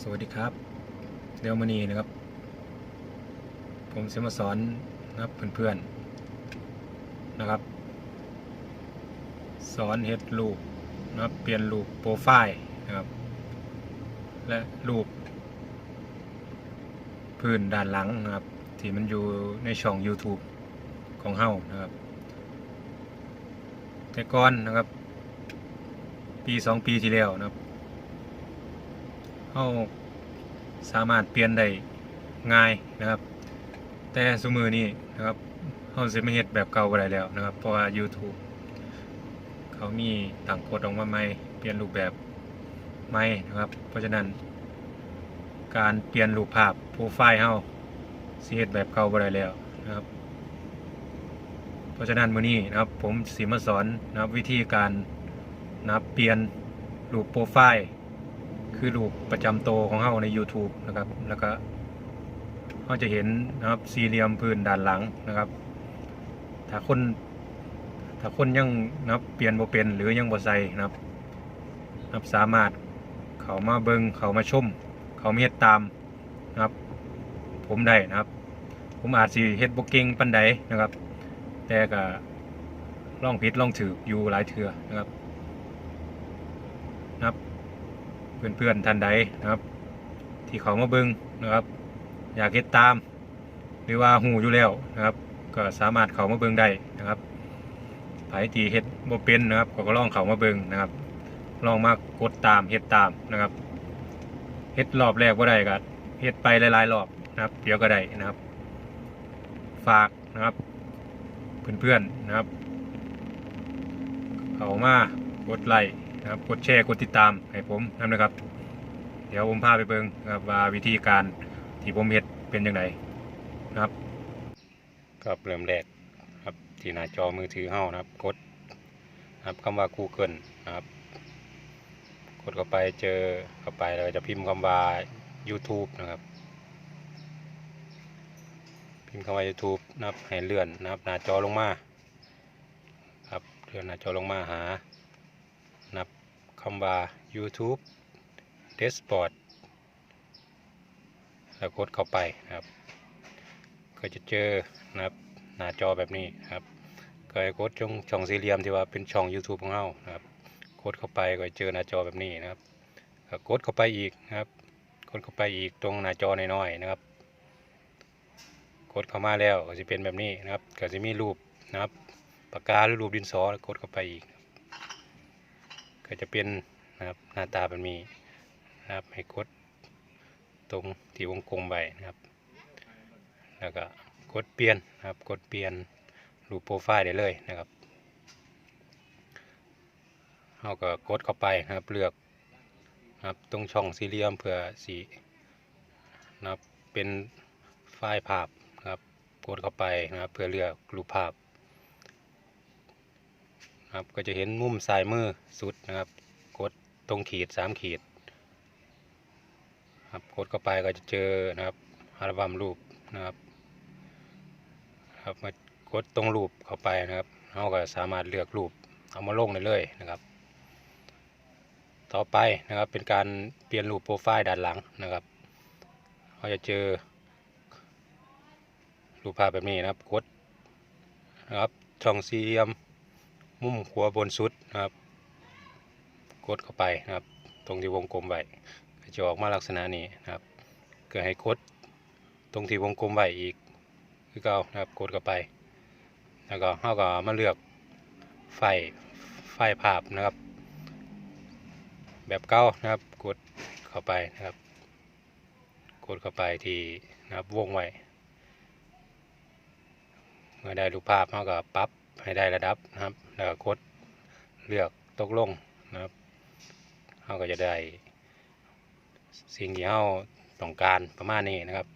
สวัสดีครับเดี๋ยวมานีนะครับ ผมจะมาสอนนะครับเพื่อนๆนะครับ สอนเฮ็ดรูปนะครับเปลี่ยนรูปโปรไฟล์นะครับ และรูป พื้นด้านหลังนะครับ ที่มันอยู่ในช่อง YouTube ของเฮานะครับ แต่ก่อนนะครับ ปีสองปีที่แล้วนะครับ เราสามารถเปลี่ยนได้ง่ายนะครับ แต่สมือนี้นะครับเราจะไม่เฮ็ดแบบเก่าบ่ได้แล้วนะครับ เพราะว่า YouTube เขามีต่างกฎออกมาใหม่เปลี่ยนรูปแบบใหม่นะครับ เพราะฉะนั้น การเปลี่ยนรูปภาพโปรไฟล์เฮาสิเฮ็ดแบบเก่าบ่ได้แล้วนะครับ เพราะฉะนั้นมื้อนี้นะครับ ผมสิมาสอนนะครับวิธีการนะครับเปลี่ยนรูปโปรไฟล์ คือรูปประจำโตวของเราใน YouTube นะครับ แล้วก็เราจะเห็นนะครับสี่เหลี่ยมพื้นด้านหลังนะครับ ถ้าคนถ้าคนยังนะครับเปลี่ยนบ่เป็นหรือยังบ่ใส่นะครับนะครับสามารถเขามาเบิงเขามาชม เขามาเฮ็ดตามนะครับ ผมได้นะครับ ผมอาจสิเฮ็ดบ่เก่งปานใดนะครับ แต่ก็ลองผิดลองถืออยู่หลายเทื่อนะครับนะครับ เพื่อนๆท่านใดนะครับ ที่เขามาเบิงนะครับ อยากเฮ็ดตาม หรือว่าหูอยู่แล้วนะครับ ก็สามารถเขามาเบิงได้นะครับไผที่เฮ็ดบ่เป็นนะครับ ก็ลองเขามาเบิงนะครับ ลองมากดตามเฮ็ดตามนะครับเฮ็ดรอบแรกบ่ได้ก็เฮ็ดไปหลายๆรอบนะครับเดี๋ยวก็ได้นะครับ ฝากนะครับ เพื่อนๆนะครับ เขามากดไลค์ นะครับกดแชร์กดติดตามให้ผมนำนะครับ เดี๋ยวผมพาไปเบิ่งครับว่าวิธีการที่ผมเฮ็ดเป็นยังไงนะครับก็เริ่มแรกครับที่หน้าจอมือถือเฮานะครับกดครับคำว่า Google นะครับ กดเข้าไปเจอเข้าไปแล้วจะพิมพ์คำว่า YouTube นะครับ พิมพ์คำว่า YouTube นะครับให้เลื่อนนะครับหน้าจอลงมาครับเลื่อนหน้าจอลงมาหา คำว่า YouTube Dashboard แล้วกดเข้าไปนะครับ ก็จะเจอนะครับหน้าจอแบบนี้ครับก็ให้กดช่องช่องสี่เหลี่ยมที่ว่าเป็นช่อง YouTube ของเรานะครับกดเข้าไปก็จะเจอหน้าจอแบบนี้นะครับกดเข้าไปอีกนะครับ กดเข้าไปอีกตรงหน้าจอน้อยๆนะครับ กดเข้ามาแล้วก็จะเป็นแบบนี้นะครับก็จะมีรูปนะครับปากกาหรือรูปดินสอแล้วกดเข้าไปอีก ก็จะเป็นนะครับหน้าตาแบบนี้นะครับให้กดตรงที่วงกลมไว้นะครับ แล้วก็กดเปลี่ยนนะครับกดเปลี่ยนรูปโปรไฟล์ได้เลยนะครับเราก็กดเข้าไปนะครับเลือกนะครับตรงช่องสี่เหลี่ยมเพื่อสีนะครับเป็นไฟล์ภาพนะครับกดเข้าไปนะครับเพื่อเลือกรูปภาพ ครับก็จะเห็นมุมซ้ายมือสุดนะครับ กดตรงขีดสามขีดครับกดเข้าไปก็จะเจอนะครับอัลบั้มรูปนะครับครับมากดตรงรูปเข้าไปนะครับเราก็สามารถเลือกรูปเอามาลงได้เลยนะครับ ต่อไปนะครับเป็นการเปลี่ยนรูปโปรไฟล์ด้านหลังนะครับเราจะเจอรูปภาพแบบนี้นะครับกดนะครับช่องสี่เหลี่ยม มุมหัวบนสุดนะครับ กดเข้าไปนะครับ ตรงที่วงกลมไว้จะออกมาลักษณะนี้นะครับก็ให้กดตรงที่วงกลมไว้อีกคือเก่านะครับกดเข้าไป แล้วก็เราก็มาเลือกไฟไฟภาพนะครับ แบบเก่านะครับกดเข้าไปนะครับ กดเข้าไปที่นะครับวงไว้เมื่อได้รูปภาพเราก็ปรับ ให้ได้ระดับนะครับ แล้วก็กดเลือกตกลงนะครับเราก็จะได้สิ่งที่เราต้องการประมาณนี้นะครับ